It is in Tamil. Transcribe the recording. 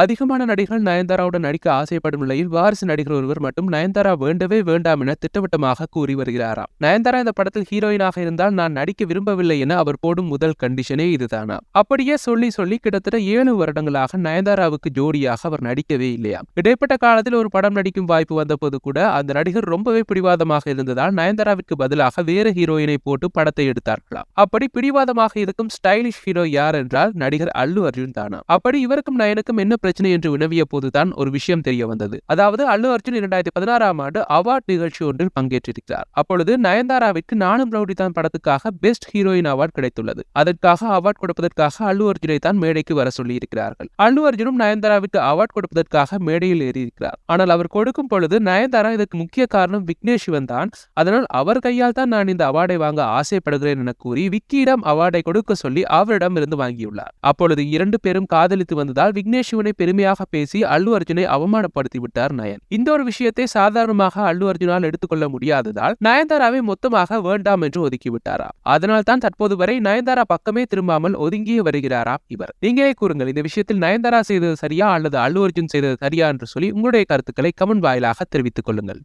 அதிகமான நடிகர்கள் நயன்தாராவுடன் நடிக்க ஆசைப்படும் நிலையில் வாரிசு நடிகர் ஒருவர் மட்டும் நயன்தாரா வேண்டவே வேண்டாம் என திட்டவட்டமாக கூறி வருகிறாராம். நயன்தாரா இந்த படத்தில் ஹீரோயினாக இருந்தால் நான் நடிக்க விரும்பவில்லை என அவர் போடும் முதல் கண்டிஷனே இதுதானா? அப்படியே சொல்லி சொல்லி கிட்டத்தட்ட ஏழு வருடங்களாக நயன்தாராவுக்கு ஜோடியாக அவர் நடிக்கவே இல்லையா இடைப்பட்ட காலத்தில் ஒரு படம் நடிக்கும் வாய்ப்பு வந்தபோது கூட அந்த நடிகர் ரொம்பவே பிடிவாதமாக இருந்ததால் நயன்தாராவிற்கு பதிலாக வேறு ஹீரோயினை போட்டு படத்தை எடுத்தார்களாம். அப்படி பிடிவாதமாக இருக்கும் ஸ்டைலிஷ் ஹீரோ யார் என்றால் நடிகர் அல்லு அர்ஜுன் தானா. அப்படி இவருக்கும் நயனுக்கும் என்ன பிரச்சனை என்று வினவிய போதுதான் ஒரு விஷயம் தெரிய வந்தது. அதாவது அல்லு அர்ஜுன் இரண்டாயிரத்தி பதினாறாம் ஆண்டு அவார்ட் நிகழ்ச்சி ஒன்றில் பங்கேற்றிருக்கிறார். அப்பொழுது நயன்தாராவிற்கு நானும் ரவுடி தான் படத்துக்காக பெஸ்ட் ஹீரோயின் அவார்ட் கிடைத்துள்ளது. அதற்காக அவார்ட் கொடுப்பதற்காக அல்லு அர்ஜுனை தான் மேடைக்கு வர சொல்லியிருக்கிறார்கள். அல்லு அர்ஜுனும் நயன்தாராவிற்கு அவார்ட் கொடுப்பதற்காக மேடையில் ஏறியிருக்கிறார். ஆனால் அவர் கொடுக்கும் பொழுது நயன்தாரா இதற்கு முக்கிய காரணம் விக்னேஷ் சிவன் தான். அதனால் அவர் கையால் தான் நான் இந்த அவார்டை வாங்க ஆசைப்படுகிறேன் என கூறி விக்கியிடம் அவார்டை கொடுக்க சொல்லி அவரிடம் இருந்து வாங்கியுள்ளார். அப்பொழுது இரண்டு பேரும் காதலித்து வந்ததால் விக்னேஷ் சிவனை பெருமையாக பேசி அல்லு அர்ஜுனை அவமானப்படுத்தி விட்டார் நயன். இந்த ஒரு விஷயத்தை சாதாரணமாக அல்லு அர்ஜுனால் எடுத்துக்கொள்ள முடியாததால் நயன்தாராவை மொத்தமாக வேண்டாம் என்று ஒதுக்கிவிட்டாரா அதனால் தான் தற்போது வரை நயன்தாரா பக்கமே திரும்பாமல் ஒதுங்கியே வருகிறாரா இவர்? நீங்களே கூறுங்கள் இந்த விஷயத்தில் நயன்தாரா செய்தது சரியா அல்லது அல்லு அர்ஜுன் செய்தது சரியா என்று சொல்லி உங்களுடைய கருத்துக்களை கமெண்ட் வாயிலாக தெரிவித்துக் கொள்ளுங்கள்.